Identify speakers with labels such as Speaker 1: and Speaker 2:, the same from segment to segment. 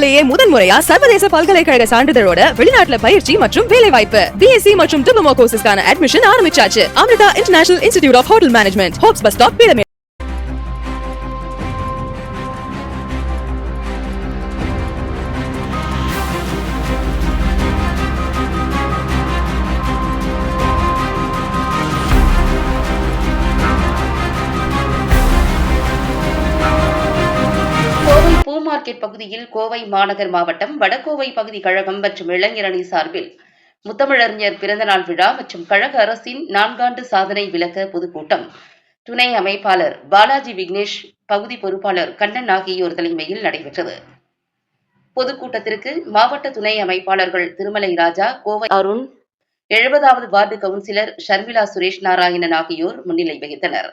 Speaker 1: இந்தியாவிலேயே முதன்முறையா சர்வதேச பல்கலைக்கழக சான்றிதழோட வெளிநாட்டுல பயிற்சி மற்றும் வேலை வாய்ப்பு பிஎஸ்சி மற்றும் டிப்ளமோ கோர்சஸ்க்கான அட்மிஷன் ஆரம்பிச்சாச்சு. Amrita international institute of hotel management Hopes bus stop
Speaker 2: market பகுதியில் கோவை மாநகர் மாவட்டம் வடகோவை பகுதி கழகம் மற்றும் இளைஞரணி சார்பில் முத்தமிழறிஞர் பிறந்தநாள் விழா மற்றும் கழக அரசின் நான்காண்டு சாதனை விளக்க பொதுக்கூட்டம். துணை அமைப்பாளர் பாலாஜி விக்னேஷ் பகுதி பொறுப்பாளர் கண்ணன் ஆகியோர் தலைமையில் நடைபெற்றது. பொதுக்கூட்டத்திற்கு மாவட்ட துணை அமைப்பாளர்கள் திருமலை ராஜா கோவை அருண் எழுபதாவது வார்டு கவுன்சிலர் ஷர்மிளா சுரேஷ் நாராயணன் ஆகியோர் முன்னிலை வகித்தனர்.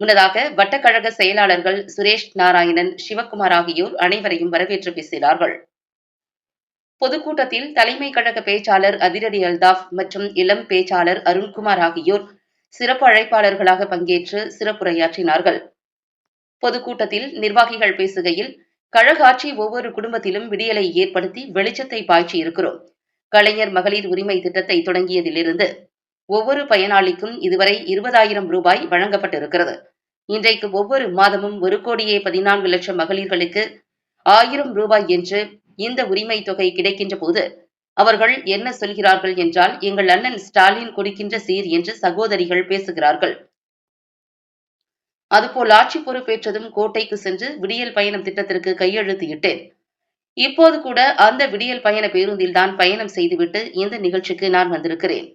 Speaker 2: முன்னதாக வட்டக்கழக செயலாளர்கள் சுரேஷ் நாராயணன் சிவக்குமார் ஆகியோர் அனைவரையும் வரவேற்று பேசினார்கள். பொதுக்கூட்டத்தில் தலைமை கழக பேச்சாளர் அதிரடி அல்தாஃப் மற்றும் இளம் பேச்சாளர் அருண்குமார் ஆகியோர் சிறப்பு அழைப்பாளர்களாக பங்கேற்று சிறப்புரையாற்றினார்கள். பொதுக்கூட்டத்தில் நிர்வாகிகள் பேசுகையில் கழக ஆட்சி ஒவ்வொரு குடும்பத்திலும் விடியலை ஏற்படுத்தி வெளிச்சத்தை பாய்ச்சி இருக்கிறோம் கலைஞர் மகளிர் உரிமை திட்டத்தை தொடங்கியதிலிருந்து ஒவ்வொரு பயனாளிக்கும் இதுவரை இருபதாயிரம் ரூபாய் வழங்கப்பட்டிருக்கிறது. இன்றைக்கு ஒவ்வொரு மாதமும் ஒரு கோடியே பதினான்கு லட்சம் மகளிர்களுக்கு ஆயிரம் ரூபாய் என்று இந்த உரிமை தொகை கிடைக்கின்ற போது அவர்கள் என்ன சொல்கிறார்கள் என்றால் எங்கள் அண்ணன் ஸ்டாலின் கொடுக்கின்ற சீர் என்று சகோதரிகள் பேசுகிறார்கள். அதுபோல் ஆட்சி பொறுப்பேற்றதும் கோட்டைக்கு சென்று விடியல் பயணம் திட்டத்திற்கு கையெழுத்து இட்டேன் இப்போது கூட அந்த விடியல் பயண பேருந்தில்தான் பயணம் செய்துவிட்டு இந்த நிகழ்ச்சிக்கு நான் வந்திருக்கிறேன்.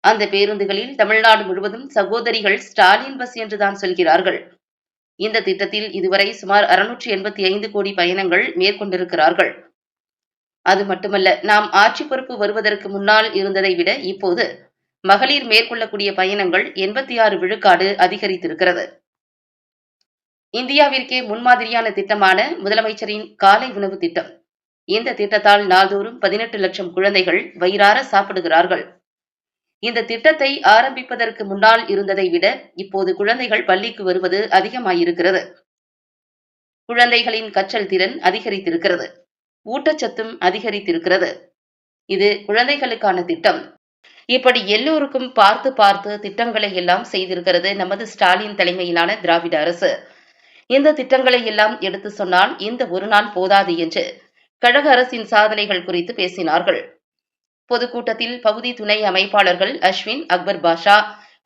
Speaker 2: அந்த பேருந்துகளில் தமிழ்நாடு முழுவதும் சகோதரிகள் ஸ்டாலின் பஸ் என்றுதான் சொல்கிறார்கள். இந்த திட்டத்தில் இதுவரை சுமார் அறுநூற்றி எண்பத்தி ஐந்து கோடி பயணங்கள் மேற்கொண்டிருக்கிறார்கள். அது மட்டுமல்ல நாம் ஆட்சி பொறுப்பு வருவதற்கு முன்னால் இருந்ததை விட இப்போது மகளிர் மேற்கொள்ளக்கூடிய பயணங்கள் எண்பத்தி ஆறு விழுக்காடு அதிகரித்திருக்கிறது. இந்தியாவிற்கே முன்மாதிரியான திட்டமான முதலமைச்சரின் காலை உணவு திட்டம். இந்த திட்டத்தால் நாள்தோறும் பதினெட்டு லட்சம் குழந்தைகள் வயிறார சாப்பிடுகிறார்கள். இந்த திட்டத்தை ஆரம்பிப்பதற்கு முன்னால் இருந்ததை விட இப்போது குழந்தைகள் பள்ளிக்கு வருவது அதிகமாயிருக்கிறது. குழந்தைகளின் கற்றல் திறன் அதிகரித்திருக்கிறது. ஊட்டச்சத்தும் அதிகரித்திருக்கிறது. இது குழந்தைகளுக்கான திட்டம். இப்படி எல்லோருக்கும் பார்த்து பார்த்து திட்டங்களை எல்லாம் செய்திருக்கிறது நமது ஸ்டாலின் தலைமையிலான திராவிட அரசு. இந்த திட்டங்களை எல்லாம் எடுத்து சொன்னால் இந்த ஒரு நாள் போதாது என்று கழக அரசின் சாதனைகள் குறித்து பேசினார்கள். பொதுக்கூட்டத்தில் பகுதி துணை அமைப்பாளர்கள் அஸ்வின் அக்பர் பாஷா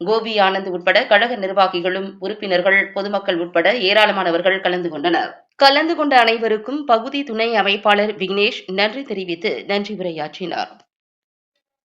Speaker 2: கோபி ஆனந்த் உட்பட கழக நிர்வாகிகளும் உறுப்பினர்கள் பொதுமக்கள் உட்பட ஏராளமானவர்கள் கலந்து கொண்டனர். கலந்து கொண்ட அனைவருக்கும் பகுதி துணை அமைப்பாளர் விக்னேஷ் நன்றி தெரிவித்து நன்றி உரையாற்றினார்.